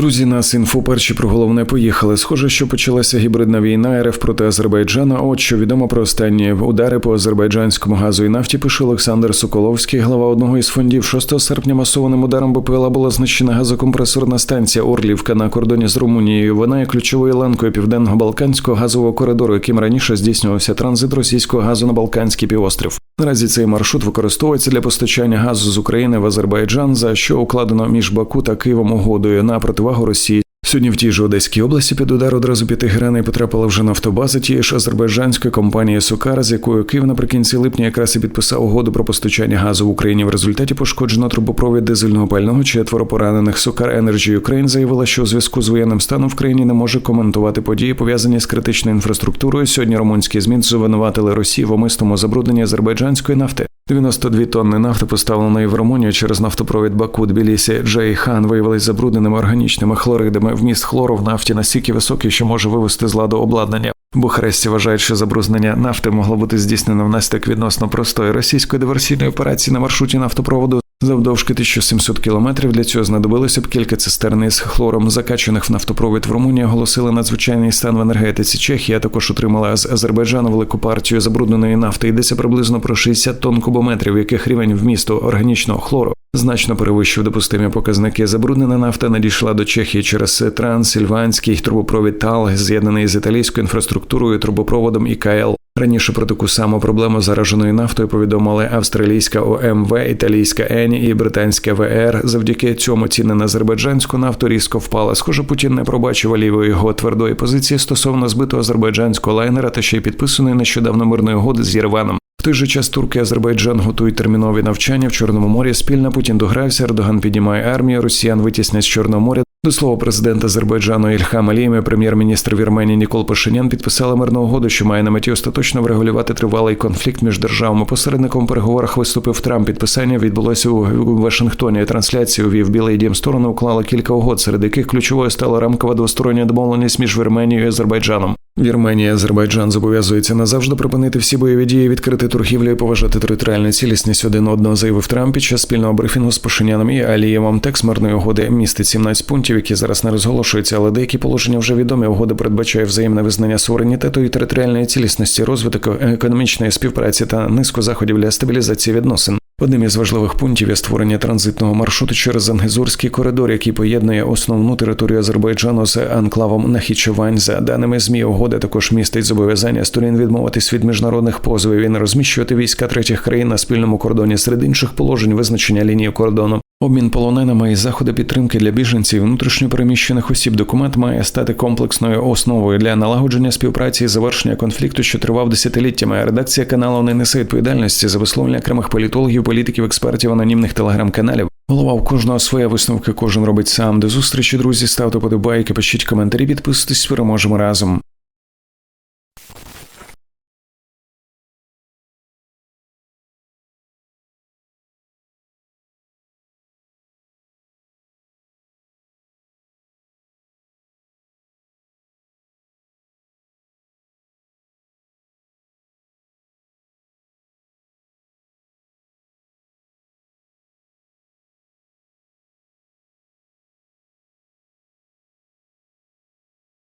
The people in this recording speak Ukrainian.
Друзі, нас інфо перші про головне поїхали. Схоже, що почалася гібридна війна РФ проти Азербайджана. От що відомо про останні удари по азербайджанському газу і нафті. Пише Олександр Соколовський, глава одного із фондів. 6 серпня масованим ударом БПЛА була знищена газокомпресорна станція Орлівка на кордоні з Румунією. Вона є ключовою ланкою південного балканського газового коридору, яким раніше здійснювався транзит російського газу на Балканський півострів. Наразі цей маршрут використовується для постачання газу з України в Азербайджан, за що укладено між Баку та Києвом угодою на противагу Росії. Сьогодні в тій же Одеській області під удар одразу п'яти граней потрапила вже нафтобаза тієї ж азербайджанської компанії Сукар, з якою Київ наприкінці липня якраз і підписав угоду про постачання газу в Україні. В результаті пошкоджено трубопровід дизельного пального. Четверо поранених Сукар Energy Ukraine заявила, що у зв'язку з воєнним станом в країні не може коментувати події, пов'язані з критичною інфраструктурою. Сьогодні румунські змін звинуватили Росію в умисному забрудненні азербайджанської нафти. 92 тонни нафти, поставленої в Румунію через нафтопровід Баку Тбілісі Джей Хан, виявились забрудненими органічними хлоридами. Вміст хлору в нафті настільки високий, що може вивести з ладу обладнання. Бухаресті вважають, що забруднення нафти могло бути здійснено внаслідок відносно простої російської диверсійної операції на маршруті нафтопроводу. Завдовжки 1700 кілометрів для цього знадобилося б кілька цистерн із хлором, закачаних в нафтопровід в Румунії, оголосили надзвичайний стан в енергетиці. Чехія також отримала з Азербайджану велику партію забрудненої нафти. Йдеться приблизно про 60 тонн кубометрів, яких рівень вмісту органічного хлору значно перевищив допустимі показники. Забруднена нафта надійшла до Чехії через Трансильванський трубопровід ТАЛ, з'єднаний з італійською інфраструктурою, трубопроводом ІКЛ. Раніше про таку саму проблему зараженої нафтою повідомили австралійська ОМВ, італійська ЕНІ і британська ВР. Завдяки цьому ціни на азербайджанську нафту різко впали. Схоже, Путін не пробачив Алієвої його твердої позиції стосовно збитого азербайджанського лайнера та ще й підписаної нещодавно мирної угоди з Єреваном. В той же час турки Азербайджан готують термінові навчання в Чорному морі. Спільно Путін догрався, Ердоган підіймає армію, росіян витіснять з Чорного моря. До слова, президента Азербайджану Ільхам Алієм і прем'єр-міністр Вірменії Нікол Пашинян підписали мирну угоду, що має на меті остаточно врегулювати тривалий конфлікт між державами. Посередником переговорах виступив Трамп. Підписання відбулося у Вашингтоні. Трансляцію вів Білий Дім сторони уклали кілька угод, серед яких ключовою стала рамкова двостороння домовленість між Вірменією і Азербайджаном. Вірменія, Азербайджан зобов'язується назавжди припинити всі бойові дії, відкрити торгівлю і поважати територіальну цілісність один одного, заявив Трамп під час спільного брифінгу з Пашиняном і Алієвом. Текст мирної угоди містить 17 пунктів, які зараз не розголошуються, але деякі положення вже відомі. Угода передбачає взаємне визнання суверенітету і територіальної цілісності, розвиток економічної співпраці та низку заходів для стабілізації відносин. Одним із важливих пунктів є створення транзитного маршруту через Ангезурський коридор, який поєднує основну територію Азербайджану з анклавом Нахічевань. За даними змі, угода також містить зобов'язання сторін відмовитись від міжнародних позовів і не розміщувати війська третіх країн на спільному кордоні серед інших положень визначення лінії кордону. Обмін полоненими і заходи підтримки для біженців внутрішньопереміщених осіб. Документ має стати комплексною основою для налагодження співпраці і завершення конфлікту, що тривав десятиліттями. Редакція каналу не несе відповідальності за висловлення окремих політологів, політиків, експертів, анонімних телеграм-каналів. Голова у кожного своя висновка, кожен робить сам. До зустрічі, друзі. Ставте подобайки, пишіть коментарі, підписуйтесь, переможемо разом.